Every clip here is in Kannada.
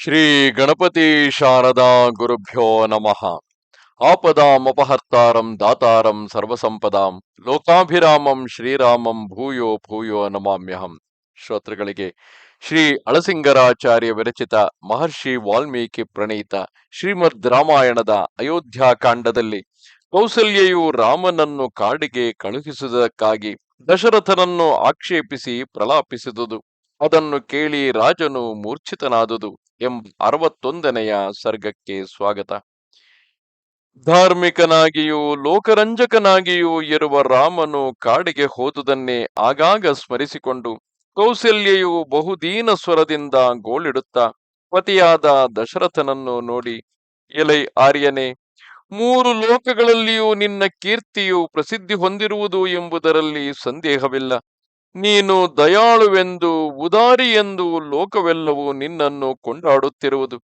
ಶ್ರೀ ಗಣಪತಿ ಶಾರದಾ ಗುರುಭ್ಯೋ ನಮಃ. ಆಪದಾಮಪಹರ್ತಾರಂ ದಾತಾರಂ ಸರ್ವಸಂಪದಾಂ ಲೋಕಾಭಿರಾಮಂ ಶ್ರೀರಾಮಂ ಭೂಯೋ ಭೂಯೋ ನಮಾಮ್ಯಹಂ. ಶ್ರೋತೃಗಳಿಗೆ ಶ್ರೀ ಅಳಸಿಂಗರಾಚಾರ್ಯ ವಿರಚಿತ ಮಹರ್ಷಿ ವಾಲ್ಮೀಕಿ ಪ್ರಣೀತ ಶ್ರೀಮದ್ ರಾಮಾಯಣದ ಅಯೋಧ್ಯಾಕಾಂಡದಲ್ಲಿ ಕೌಸಲ್ಯೆಯು ರಾಮನನ್ನು ಕಾಡಿಗೆ ಕಳುಹಿಸುವುದಕ್ಕಾಗಿ ದಶರಥನನ್ನು ಆಕ್ಷೇಪಿಸಿ ಪ್ರಲಾಪಿಸಿದುದು. ಅದನ್ನು ಕೇಳಿ ರಾಜನು ಮೂರ್ಛಿತನಾದುದು. ಎಂಬ ಅರವತ್ತೊಂದನೆಯ ಸರ್ಗಕ್ಕೆ ಸ್ವಾಗತ. ಧಾರ್ಮಿಕನಾಗಿಯೂ ಲೋಕರಂಜಕನಾಗಿಯೂ ಇರುವ ರಾಮನು ಕಾಡಿಗೆ ಹೋದುದನ್ನೇ ಆಗಾಗ ಸ್ಮರಿಸಿಕೊಂಡು ಕೌಸಲ್ಯೆಯು ಬಹುದೀನ ಸ್ವರದಿಂದ ಗೋಳಿಡುತ್ತಾ ಪತಿಯಾದ ದಶರಥನನ್ನು ನೋಡಿ, ಎಲೈ ಆರ್ಯನೇ, ಮೂರು ಲೋಕಗಳಲ್ಲಿಯೂ ನಿನ್ನ ಕೀರ್ತಿಯು ಪ್ರಸಿದ್ಧಿ ಹೊಂದಿರುವುದು ಎಂಬುದರಲ್ಲಿ ಸಂದೇಹವಿಲ್ಲ. ನೀನು ದಯಾಳುವೆಂದು, ಉದಾರಿ ಎಂದು ಲೋಕವೆಲ್ಲವೂ ನಿನ್ನನ್ನು ಕೊಂಡಾಡುತ್ತಿರುವುದು.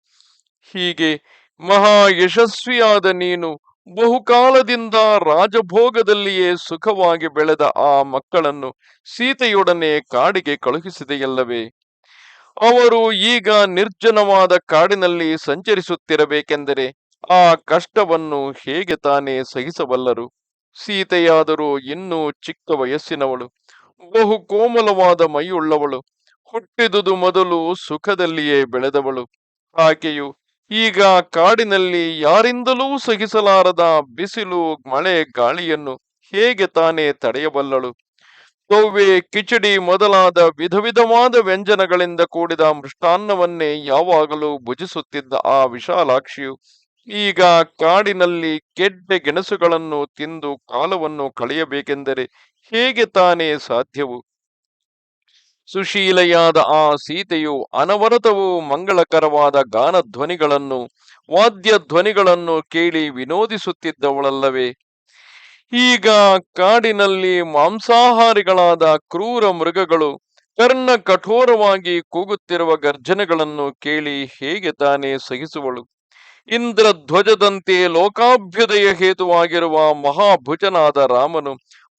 ಹೀಗೆ ಮಹಾ ಯಶಸ್ವಿಯಾದ ನೀನು ಬಹುಕಾಲದಿಂದ ರಾಜಭೋಗದಲ್ಲಿಯೇ ಸುಖವಾಗಿ ಬೆಳೆದ ಆ ಮಕ್ಕಳನ್ನು ಸೀತೆಯೊಡನೆ ಕಾಡಿಗೆ ಕಳುಹಿಸಿದೆಯಲ್ಲವೇ? ಅವರು ಈಗ ನಿರ್ಜನವಾದ ಕಾಡಿನಲ್ಲಿ ಸಂಚರಿಸುತ್ತಿರಬೇಕೆಂದರೆ ಆ ಕಷ್ಟವನ್ನು ಹೇಗೆ ತಾನೇ ಸಹಿಸಬಲ್ಲರು? ಸೀತೆಯಾದರೂ ಇನ್ನೂ ಚಿಕ್ಕ ವಯಸ್ಸಿನವಳು. ಬಹು ಕೋಮಲವಾದ ಮೈಯುಳ್ಳವಳು. ಹುಟ್ಟಿದುದು ಮೊದಲು ಸುಖದಲ್ಲಿಯೇ ಬೆಳೆದವಳು. ಆಕೆಯು ಈಗ ಕಾಡಿನಲ್ಲಿ ಯಾರಿಂದಲೂ ಸಹಿಸಲಾರದ ಬಿಸಿಲು, ಮಳೆ, ಗಾಳಿಯನ್ನು ಹೇಗೆ ತಾನೇ ತಡೆಯಬಲ್ಲಳು ತೊವ್ವೆ ಕಿಚಡಿ ಮೊದಲಾದ ವಿಧ ವಿಧವಾದ ವ್ಯಂಜನಗಳಿಂದ ಕೂಡಿದ ಮೃಷ್ಟಾನ್ನವನ್ನೇ ಯಾವಾಗಲೂ ಭುಜಿಸುತ್ತಿದ್ದ ಆ ವಿಶಾಲಾಕ್ಷಿಯು ಈಗ ಕಾಡಿನಲ್ಲಿ ಗೆಡ್ಡೆ ಗೆಣಸುಗಳನ್ನು ತಿಂದು ಕಾಲವನ್ನು ಕಳೆಯಬೇಕೆಂದರೆ ಹೇಗೆ ತಾನೇ ಸಾಧ್ಯವು? ಸುಶೀಲೆಯಾದ ಆ ಸೀತೆಯು ಅನವರತವೂ ಮಂಗಳಕರವಾದ ಗಾನ ಧ್ವನಿಗಳನ್ನು ವಾದ್ಯ ಧ್ವನಿಗಳನ್ನು ಕೇಳಿ ವಿನೋದಿಸುತ್ತಿದ್ದವಳಲ್ಲವೇ? ಈಗ ಕಾಡಿನಲ್ಲಿ ಮಾಂಸಾಹಾರಿಗಳಾದ ಕ್ರೂರ ಮೃಗಗಳು ಕರ್ಣ ಕಠೋರವಾಗಿ ಕೂಗುತ್ತಿರುವ ಗರ್ಜನೆಗಳನ್ನು ಕೇಳಿ ಹೇಗೆ ತಾನೇ ಸಹಿಸುವಳು? ಇಂದ್ರ ಧ್ವಜದಂತೆ ಲೋಕಾಭ್ಯುದಯ ಹೇತುವಾಗಿರುವ ಮಹಾಭುಜನಾದ ರಾಮನು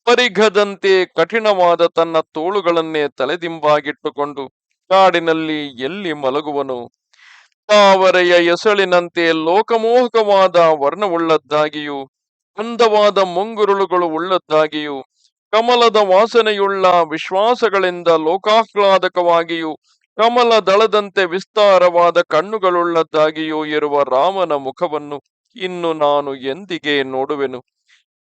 ಪರಿಘದಂತೆ ಕಠಿಣವಾದ ತನ್ನ ತೋಳುಗಳನ್ನೇ ತಲೆದಿಂಬಾಗಿಟ್ಟುಕೊಂಡು ಕಾಡಿನಲ್ಲಿ ಎಲ್ಲಿ ಮಲಗುವನು? ತಾವರೆಯ ಎಸಳಿನಂತೆ ಲೋಕಮೋಹಕವಾದ ವರ್ಣವುಳ್ಳದ್ದಾಗಿಯೂ, ಅಂದವಾದ ಮುಂಗುರುಳುಗಳು ಉಳ್ಳದ್ದಾಗಿಯೂ, ಕಮಲದ ವಾಸನೆಯುಳ್ಳ ವಿಶ್ವಾಸಗಳಿಂದ ಲೋಕಾಹ್ಲಾದಕವಾಗಿಯೂ ಕಮಲ ದಳದಂತೆ ವಿಸ್ತಾರವಾದ ಕಣ್ಣುಗಳುಳ್ಳದ್ದಾಗಿಯೂ ಇರುವ ರಾಮನ ಮುಖವನ್ನು ಇನ್ನು ನಾನು ಎಂದಿಗೆ ನೋಡುವೆನು?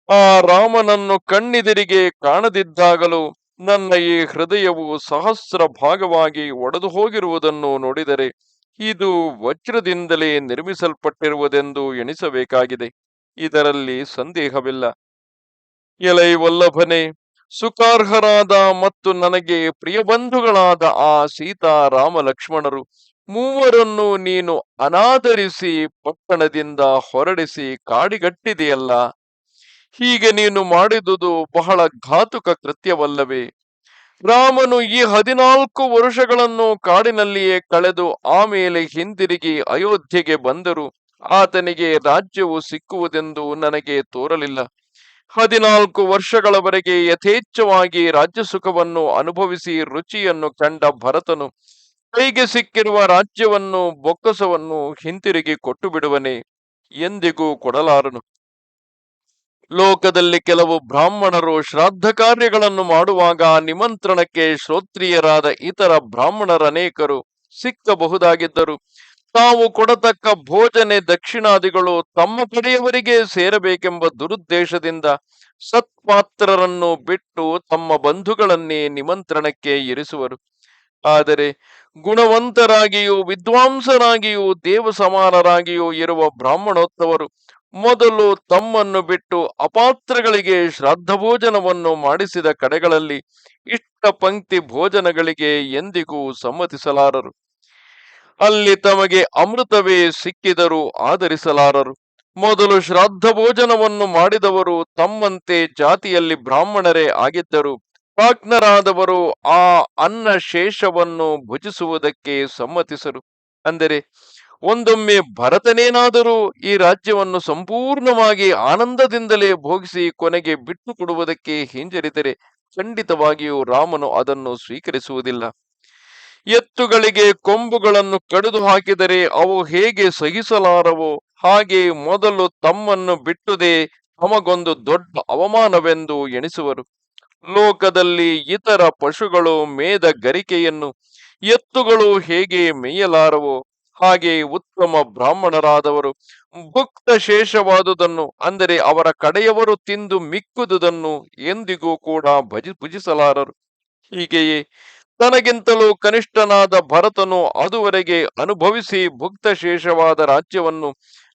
ಆ ರಾಮನನ್ನು ಕಣ್ಣಿದಿರಿಗೆ ಕಾಣದಿದ್ದಾಗಲೂ ನನ್ನ ಈ ಹೃದಯವು ಸಹಸ್ರ ಭಾಗವಾಗಿ ಒಡೆದು ಹೋಗಿರುವುದನ್ನು ನೋಡಿದರೆ ಇದು ವಜ್ರದಿಂದಲೇ ನಿರ್ಮಿಸಲ್ಪಟ್ಟಿರುವುದೆಂದು ಎಣಿಸಬೇಕಾಗಿದೆ. ಇದರಲ್ಲಿ ಸಂದೇಹವಿಲ್ಲ. ಎಲೈ ವಲ್ಲಭನೆ ಸುಖಾರ್ಹರಾದ ಮತ್ತು ನನಗೆ ಪ್ರಿಯ ಬಂಧುಗಳಾದ ಆ ಸೀತಾರಾಮ ಲಕ್ಷ್ಮಣರು, ಮೂವರನ್ನು ನೀನು ಅನಾದರಿಸಿ ಪಟ್ಟಣದಿಂದ ಹೊರಡಿಸಿ ಕಾಡಿಗಟ್ಟಿದೆಯಲ್ಲ? ಹೀಗೆ ನೀನು ಮಾಡಿದುದು ಬಹಳ ಘಾತುಕ ಕೃತ್ಯವಲ್ಲವೇ? ರಾಮನು ಈ ಹದಿನಾಲ್ಕು ವರುಷಗಳನ್ನು ಕಾಡಿನಲ್ಲಿಯೇ ಕಳೆದು ಆಮೇಲೆ ಹಿಂದಿರುಗಿ ಅಯೋಧ್ಯೆಗೆ ಬಂದರು. ಆತನಿಗೆ ರಾಜ್ಯವು ಸಿಕ್ಕುವುದೆಂದು ನನಗೆ ತೋರಲಿಲ್ಲ. ಹದಿನಾಲ್ಕು ವರ್ಷಗಳವರೆಗೆ ಯಥೇಚ್ಛವಾಗಿ ರಾಜ್ಯ ಸುಖವನ್ನು ಅನುಭವಿಸಿ ರುಚಿಯನ್ನು ಕಂಡ ಭರತನು ಕೈಗೆ ಸಿಕ್ಕಿರುವ ರಾಜ್ಯವನ್ನು, ಬೊಕ್ಕಸವನ್ನು ಹಿಂತಿರುಗಿ ಕೊಟ್ಟು ಬಿಡುವನೆ ಎಂದಿಗೂ ಕೊಡಲಾರನು. ಲೋಕದಲ್ಲಿ ಕೆಲವು ಬ್ರಾಹ್ಮಣರು ಶ್ರಾದ್ದ ಕಾರ್ಯಗಳನ್ನು ಮಾಡುವಾಗ ನಿಮಂತ್ರಣಕ್ಕೆ ಶ್ರೋತ್ರಿಯರಾದ ಇತರ ಬ್ರಾಹ್ಮಣರನೇಕರು ಸಿಕ್ಕಬಹುದಾಗಿದ್ದರು. ತಾವು ಕೊಡತಕ್ಕ ಭೋಜನೆ ದಕ್ಷಿಣಾದಿಗಳು ತಮ್ಮ ಕಡೆಯವರಿಗೆ ಸೇರಬೇಕೆಂಬ ದುರುದ್ದೇಶದಿಂದ ಸತ್ಪಾತ್ರರನ್ನು ಬಿಟ್ಟು ತಮ್ಮ ಬಂಧುಗಳನ್ನೇ ನಿಮಂತ್ರಣಕ್ಕೆ ಇರಿಸುವರು. ಆದರೆ ಗುಣವಂತರಾಗಿಯೂ ವಿದ್ವಾಂಸರಾಗಿಯೂ ದೇವ ಸಮಾನರಾಗಿಯೂ ಇರುವ ಬ್ರಾಹ್ಮಣೋತ್ತವರು ಮೊದಲು ತಮ್ಮನ್ನು ಬಿಟ್ಟು ಅಪಾತ್ರಗಳಿಗೆ ಶ್ರಾದ್ದ ಭೋಜನವನ್ನು ಮಾಡಿಸಿದ ಕಡೆಗಳಲ್ಲಿ ಇಷ್ಟ ಪಂಕ್ತಿ ಭೋಜನಗಳಿಗೆ ಎಂದಿಗೂ ಸಮ್ಮತಿಸಲಾರರು. ಅಲ್ಲಿ ತಮಗೆ ಅಮೃತವೇ ಸಿಕ್ಕಿದರೂ ಆಧರಿಸಲಾರರು. ಮೊದಲು ಶ್ರಾದ್ದ ಭೋಜನವನ್ನು ಮಾಡಿದವರು ತಮ್ಮಂತೆ ಜಾತಿಯಲ್ಲಿ ಬ್ರಾಹ್ಮಣರೇ ಆಗಿದ್ದರು. ಪ್ರಾಜ್ಞರಾದವರು ಆ ಅನ್ನ ಶೇಷವನ್ನು ಭುಜಿಸುವುದಕ್ಕೆ ಸಮ್ಮತಿಸರು. ಅಂದರೆ, ಒಂದೊಮ್ಮೆ ಭರತನೇನಾದರೂ ಈ ರಾಜ್ಯವನ್ನು ಸಂಪೂರ್ಣವಾಗಿ ಆನಂದದಿಂದಲೇ ಭೋಗಿಸಿ ಕೊನೆಗೆ ಬಿಟ್ಟು ಕೊಡುವುದಕ್ಕೆ ಹಿಂಜರಿದರೆ ಖಂಡಿತವಾಗಿಯೂ ರಾಮನು ಅದನ್ನು ಸ್ವೀಕರಿಸುವುದಿಲ್ಲ. ಎತ್ತುಗಳಿಗೆ ಕೊಂಬುಗಳನ್ನು ಕಡಿದು ಹಾಕಿದರೆ ಅವು ಹೇಗೆ ಸಹಿಸಲಾರವು? ಹಾಗೆ ಮೊದಲು ತಮ್ಮನ್ನು ಬಿಟ್ಟುದೇ ತಮಗೊಂದು ದೊಡ್ಡ ಅವಮಾನವೆಂದು ಎಣಿಸುವರು. ಲೋಕದಲ್ಲಿ ಇತರ ಪಶುಗಳು ಮೇದ ಗರಿಕೆಯನ್ನು, ಎತ್ತುಗಳು ಹೇಗೆ ಮೇಯಲಾರವೋ? ಹಾಗೆ ಉತ್ತಮ ಬ್ರಾಹ್ಮಣರಾದವರು ಭುಕ್ತ ಶೇಷವಾದುದನ್ನು, ಅಂದರೆ ಅವರ ಕಡೆಯವರು ತಿಂದು ಮಿಕ್ಕುದುದನ್ನು ಎಂದಿಗೂ ಕೂಡ ಭಜಿ ಭುಜಿಸಲಾರರು. ಹೀಗೆಯೇ ತನಗಿಂತಲೂ ಕನಿಷ್ಠನಾದ ಭರತನು ಅದುವರೆಗೆ ಅನುಭವಿಸಿ ಭುಕ್ತ ಶೇಷವಾದ ರಾಜ್ಯವನ್ನು,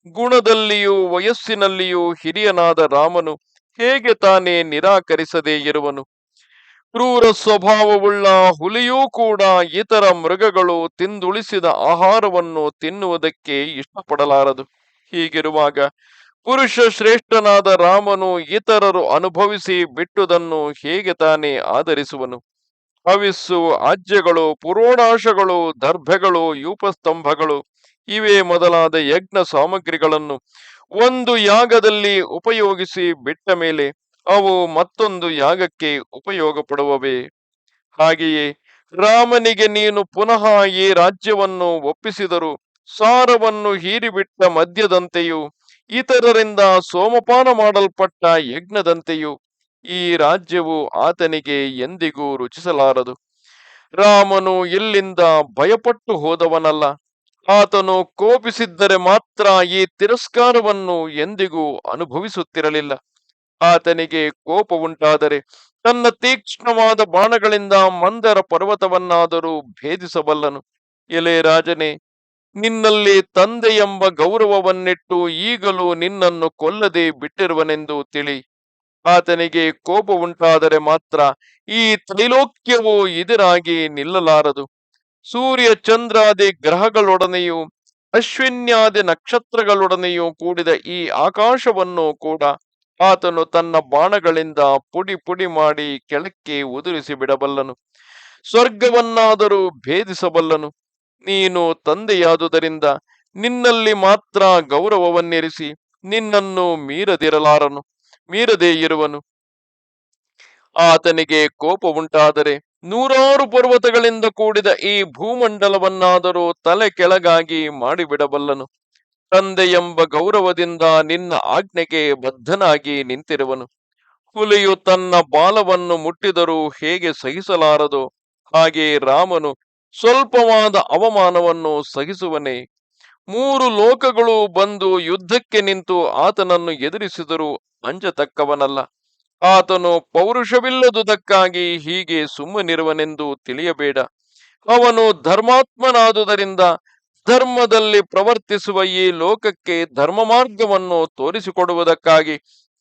ಗುಣದಲ್ಲಿಯೂ ವಯಸ್ಸಿನಲ್ಲಿಯೂ ಹಿರಿಯನಾದ ರಾಮನು ಹೇಗೆ ತಾನೇ ನಿರಾಕರಿಸದೇ ಇರುವನು? ಕ್ರೂರ ಸ್ವಭಾವವುಳ್ಳ ಹುಲಿಯೂ ಕೂಡ ಇತರ ಮೃಗಗಳು ತಿಂದುಳಿಸಿದ ಆಹಾರವನ್ನು ತಿನ್ನುವುದಕ್ಕೆ ಇಷ್ಟಪಡಲಾರದು. ಹೀಗಿರುವಾಗ ಪುರುಷ ಶ್ರೇಷ್ಠನಾದ ರಾಮನು ಇತರರು ಅನುಭವಿಸಿ ಬಿಟ್ಟುದನ್ನು ಹೇಗೆ ತಾನೇ ಆಧರಿಸುವನು? ಹವಿಸ್ಸು ಆಜ್ಯಗಳು ಪುರೋಣಾಶಗಳು ದರ್ಭೆಗಳು, ಯೂಪಸ್ತಂಭಗಳು, ಇವೇ ಮೊದಲಾದ ಯಜ್ಞ ಸಾಮಗ್ರಿಗಳನ್ನು ಒಂದು ಯಾಗದಲ್ಲಿ ಉಪಯೋಗಿಸಿ ಬಿಟ್ಟ ಮೇಲೆ ಅವು ಮತ್ತೊಂದು ಯಾಗಕ್ಕೆ ಉಪಯೋಗ ಪಡುವವೇ ಹಾಗೆಯೇ ರಾಮನಿಗೆ ನೀನು ಪುನಃ ಈ ರಾಜ್ಯವನ್ನು ಒಪ್ಪಿಸಿದರು ಸಾರವನ್ನು ಹೀರಿಬಿಟ್ಟ ಮದ್ಯದಂತೆಯೂ, ಇತರರಿಂದ ಸೋಮಪಾನ ಮಾಡಲ್ಪಟ್ಟ ಯಜ್ಞದಂತೆಯೂ ಈ ರಾಜ್ಯವು ಆತನಿಗೆ ಎಂದಿಗೂ ರುಚಿಸಲಾರದು. ರಾಮನು ಇಲ್ಲಿಂದ ಭಯಪಟ್ಟು ಹೋದವನಲ್ಲ. ಆತನು ಕೋಪಿಸಿದ್ದರೆ ಮಾತ್ರ ಈ ತಿರಸ್ಕಾರವನ್ನು ಎಂದಿಗೂ ಅನುಭವಿಸುತ್ತಿರಲಿಲ್ಲ. ಆತನಿಗೆ ಕೋಪ ಉಂಟಾದರೆ ತನ್ನ ತೀಕ್ಷ್ಣವಾದ ಬಾಣಗಳಿಂದ ಮಂದರ ಪರ್ವತವನ್ನಾದರೂ ಭೇದಿಸಬಲ್ಲನು. ಎಲೆ ರಾಜನೇ, ನಿನ್ನಲ್ಲಿ ತಂದೆ ಎಂಬ ಗೌರವವನ್ನಿಟ್ಟು ಈಗಲೂ ನಿನ್ನನ್ನು ಕೊಲ್ಲದೆ ಬಿಟ್ಟಿರುವನೆಂದು ತಿಳಿ. ಆತನಿಗೆ ಕೋಪ ಉಂಟಾದರೆ ಮಾತ್ರ ಈ ತ್ರೈಲೋಕ್ಯವು ಎದುರಾಗಿ ನಿಲ್ಲಲಾರದು. ಸೂರ್ಯ ಚಂದ್ರಾದಿ ಗ್ರಹಗಳೊಡನೆಯೂ ಅಶ್ವಿನ್ಯಾದಿ ನಕ್ಷತ್ರಗಳೊಡನೆಯೂ ಕೂಡಿದ ಈ ಆಕಾಶವನ್ನು ಕೂಡ ಆತನು ತನ್ನ ಬಾಣಗಳಿಂದ ಪುಡಿ ಪುಡಿ ಮಾಡಿ ಕೆಳಕ್ಕೆ ಉದುರಿಸಿ ಬಿಡಬಲ್ಲನು. ಸ್ವರ್ಗವನ್ನಾದರೂ ಭೇದಿಸಬಲ್ಲನು. ನೀನು ತಂದೆಯಾದುದರಿಂದ ನಿನ್ನಲ್ಲಿ ಮಾತ್ರ ಗೌರವವನ್ನಿರಿಸಿ ನಿನ್ನನ್ನು ಮೀರದಿರಲಾರನು. ಮೀರದೇ ಇರುವನು. ಆತನಿಗೆ ಕೋಪ ಉಂಟಾದರೆ ನೂರಾರು ಪರ್ವತಗಳಿಂದ ಕೂಡಿದ ಈ ಭೂಮಂಡಲವನ್ನಾದರೂ ತಲೆ ಕೆಳಗಾಗಿ ಮಾಡಿಬಿಡಬಲ್ಲನು. ತಂದೆ ಎಂಬ ಗೌರವದಿಂದ ನಿನ್ನ ಆಜ್ಞೆಗೆ ಬದ್ಧನಾಗಿ ನಿಂತಿರುವನು. ಹುಲಿಯು ತನ್ನ ಬಾಲವನ್ನು ಮುಟ್ಟಿದರೂ ಹೇಗೆ ಸಹಿಸಲಾರದು? ಹಾಗೆ ರಾಮನು ಸ್ವಲ್ಪವಾದ ಅವಮಾನವನ್ನು ಸಹಿಸುವನೇ? ಮೂರು ಲೋಕಗಳು ಬಂದು ಯುದ್ಧಕ್ಕೆ ನಿಂತು ಆತನನ್ನು ಎದುರಿಸಿದರೂ ಅಂಜತಕ್ಕವನಲ್ಲ. ಆತನು ಪೌರುಷವಿಲ್ಲದುದಕ್ಕಾಗಿ ಹೀಗೆ ಸುಮ್ಮನಿರುವನೆಂದು ತಿಳಿಯಬೇಡ. ಅವನು ಧರ್ಮಾತ್ಮನಾದುದರಿಂದ ಧರ್ಮದಲ್ಲಿ ಪ್ರವರ್ತಿಸುವ ಈ ಲೋಕಕ್ಕೆ ಧರ್ಮ ಮಾರ್ಗವನ್ನು ತೋರಿಸಿಕೊಡುವುದಕ್ಕಾಗಿ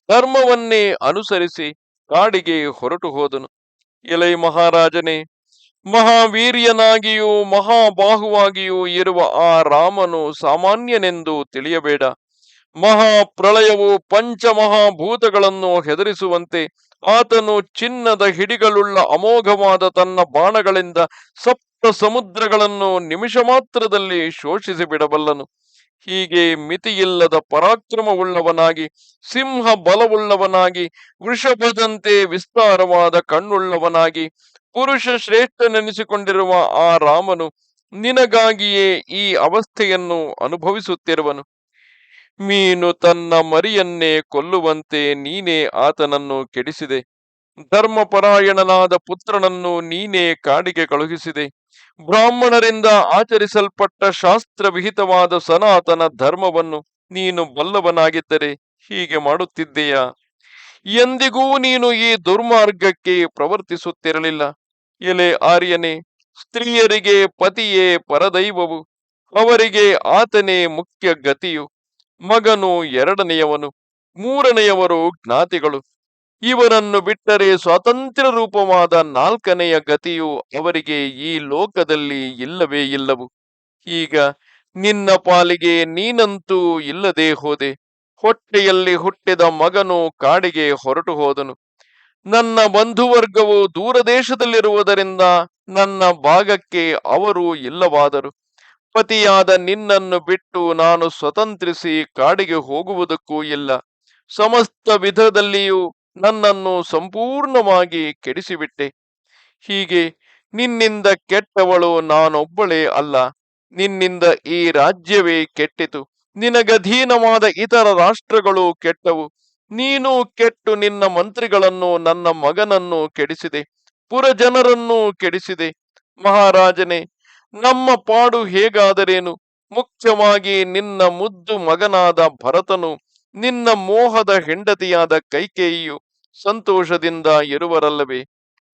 ಧರ್ಮವನ್ನೇ ಅನುಸರಿಸಿ ಕಾಡಿಗೆ ಹೊರಟು ಹೋದನು. ಎಲೈ ಮಹಾರಾಜನೇ, ಮಹಾವೀರ್ಯನಾಗಿಯೂ ಮಹಾಬಾಹುವಾಗಿಯೂ ಇರುವ ಆ ರಾಮನು ಸಾಮಾನ್ಯನೆಂದು ತಿಳಿಯಬೇಡ. ಮಹಾಪ್ರಳಯವು ಪಂಚಮಹಾಭೂತಗಳನ್ನು ಹೆದರಿಸುವಂತೆ ಆತನು ಚಿನ್ನದ ಹಿಡಿಗಳುಳ್ಳ ಅಮೋಘವಾದ ತನ್ನ ಬಾಣಗಳಿಂದ ಸಪ್ತ ಸಮುದ್ರಗಳನ್ನು ನಿಮಿಷ ಮಾತ್ರದಲ್ಲಿ ಶೋಷಿಸಿ ಬಿಡಬಲ್ಲನು ಹೀಗೆ ಮಿತಿಯಿಲ್ಲದ ಪರಾಕ್ರಮವುಳ್ಳವನಾಗಿ ಸಿಂಹ ಬಲವುಳ್ಳವನಾಗಿ ವೃಷಭದಂತೆ ವಿಸ್ತಾರವಾದ ಕಣ್ಣುಳ್ಳವನಾಗಿ, ಪುರುಷ ಶ್ರೇಷ್ಠನೆನಿಸಿಕೊಂಡಿರುವ ಆ ರಾಮನು ನಿನಗಾಗಿಯೇ ಈ ಅವಸ್ಥೆಯನ್ನು ಅನುಭವಿಸುತ್ತಿರುವನು. ಮೀನು ತನ್ನ ಮರಿಯನ್ನೇ ಕೊಲ್ಲುವಂತೆ ನೀನೇ ಆತನನ್ನು ಕೆಡಿಸಿದೆ. ಧರ್ಮಪರಾಯಣನಾದ ಪುತ್ರನನ್ನು ನೀನೇ ಕಾಡಿಗೆ ಕಳುಹಿಸಿದೆ. ಬ್ರಾಹ್ಮಣರಿಂದ ಆಚರಿಸಲ್ಪಟ್ಟ ಶಾಸ್ತ್ರವಿಹಿತವಾದ ಸನಾತನ ಧರ್ಮವನ್ನು ನೀನು ಬಲ್ಲವನಾಗಿದ್ದರೆ ಹೀಗೆ ಮಾಡುತ್ತಿದ್ದೀಯಾ? ಎಂದಿಗೂ ನೀನು ಈ ದುರ್ಮಾರ್ಗಕ್ಕೆ ಪ್ರವರ್ತಿಸುತ್ತಿರಲಿಲ್ಲ. ಎಲೆ ಆರ್ಯನೇ, ಸ್ತ್ರೀಯರಿಗೆ ಪತಿಯೇ ಪರದೈವವು, ಅವರಿಗೆ ಆತನೇ ಮುಖ್ಯ ಗತಿಯು. ಮಗನು ಎರಡನೆಯವನು, ಮೂರನೆಯವರು ಜ್ಞಾತಿಗಳು. ಇವರನ್ನು ಬಿಟ್ಟರೆ ಸ್ವಾತಂತ್ರ್ಯ ರೂಪವಾದ ನಾಲ್ಕನೆಯ ಗತಿಯು ಅವರಿಗೆ ಈ ಲೋಕದಲ್ಲಿ ಇಲ್ಲವೇ ಇಲ್ಲವು. ಈಗ ನಿನ್ನ ಪಾಲಿಗೆ ನೀನಂತೂ ಇಲ್ಲದೆ ಹೋದೆ. ಹೊಟ್ಟೆಯಲ್ಲಿ ಹುಟ್ಟಿದ ಮಗನು ಕಾಡಿಗೆ ಹೊರಟು ಹೋದನು. ನನ್ನ ಬಂಧುವರ್ಗವು ದೂರದೇಶದಲ್ಲಿರುವುದರಿಂದ ನನ್ನ ಭಾಗಕ್ಕೆ ಅವರು ಇಲ್ಲವಾದರು. ಪತಿಯಾದ ನಿನ್ನನ್ನು ಬಿಟ್ಟು ನಾನು ಸ್ವತಂತ್ರಿಸಿ ಕಾಡಿಗೆ ಹೋಗುವುದಕ್ಕೂ ಇಲ್ಲ. ಸಮಸ್ತ ವಿಧದಲ್ಲಿಯೂ ನನ್ನನ್ನು ಸಂಪೂರ್ಣವಾಗಿ ಕೆಡಿಸಿಬಿಟ್ಟೆ. ಹೀಗೆ ನಿನ್ನಿಂದ ಕೆಟ್ಟವಳು ನಾನೊಬ್ಬಳೇ ಅಲ್ಲ. ನಿನ್ನಿಂದ ಈ ರಾಜ್ಯವೇ ಕೆಟ್ಟಿತು. ನಿನಗಧೀನವಾದ ಇತರ ರಾಷ್ಟ್ರಗಳು ಕೆಟ್ಟವು. ನೀನು ಕೆಟ್ಟು ನಿನ್ನ ಮಂತ್ರಿಗಳನ್ನು ನನ್ನ ಮಗನನ್ನು ಕೆಡಿಸಿದೆ. ಪುರಜನರನ್ನು ಕೆಡಿಸಿದೆ. ಮಹಾರಾಜನೇ ನಮ್ಮ ಪಾಡು ಹೇಗಾದರೇನು? ಮುಖ್ಯವಾಗಿ ನಿನ್ನ ಮುದ್ದು ಮಗನಾದ ಭರತನು, ನಿನ್ನ ಮೋಹದ ಹೆಂಡತಿಯಾದ ಕೈಕೇಯಿಯು ಸಂತೋಷದಿಂದ ಇರುವರಲ್ಲವೇ?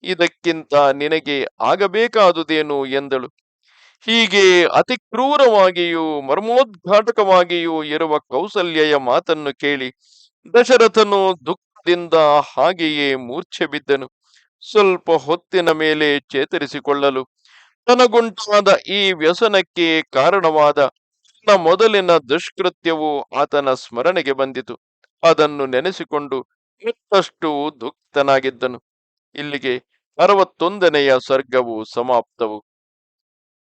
ಇದಕ್ಕಿಂತ ನಿನಗೆ ಆಗಬೇಕಾದುದೇನು? ಎಂದಳು. ಹೀಗೆ ಅತಿ ಕ್ರೂರವಾಗಿಯೂ ಮರ್ಮೋದ್ಘಾಟಕವಾಗಿಯೂ ಇರುವ ಕೌಸಲ್ಯೆಯ ಮಾತನ್ನು ಕೇಳಿ ದಶರಥನು ದುಃಖದಿಂದ ಹಾಗೆಯೇ ಮೂರ್ಛೆ ಬಿದ್ದನು. ಸ್ವಲ್ಪ ಹೊತ್ತಿನ ಮೇಲೆ ಚೇತರಿಸಿಕೊಳ್ಳಲು ತನಗುಂಟಾದ ಈ ವ್ಯಸನಕ್ಕೆ ಕಾರಣವಾದ ತನ್ನ ಮೊದಲಿನ ದುಷ್ಕೃತ್ಯವು ಆತನ ಸ್ಮರಣೆಗೆ ಬಂದಿತು. ಅದನ್ನು ನೆನೆಸಿಕೊಂಡು ಮತ್ತಷ್ಟು ದುಃಖಿತನಾಗಿದ್ದನು ಇಲ್ಲಿಗೆ ಅರವತ್ತೊಂದನೆಯ ಸರ್ಗವು ಸಮಾಪ್ತವು.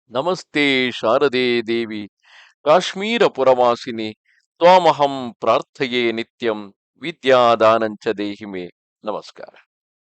ನಮಸ್ತೆ ಶಾರದೆ ದೇವಿ ಕಾಶ್ಮೀರ ಪುರವಾಸಿನಿ ತ್ವಾಮಹಂ ಪ್ರಾರ್ಥೆಯೇ ನಿತ್ಯಂ ವಿದ್ಯಾದಾನಂಚ ದೇಹಿಮೆ. ನಮಸ್ಕಾರ.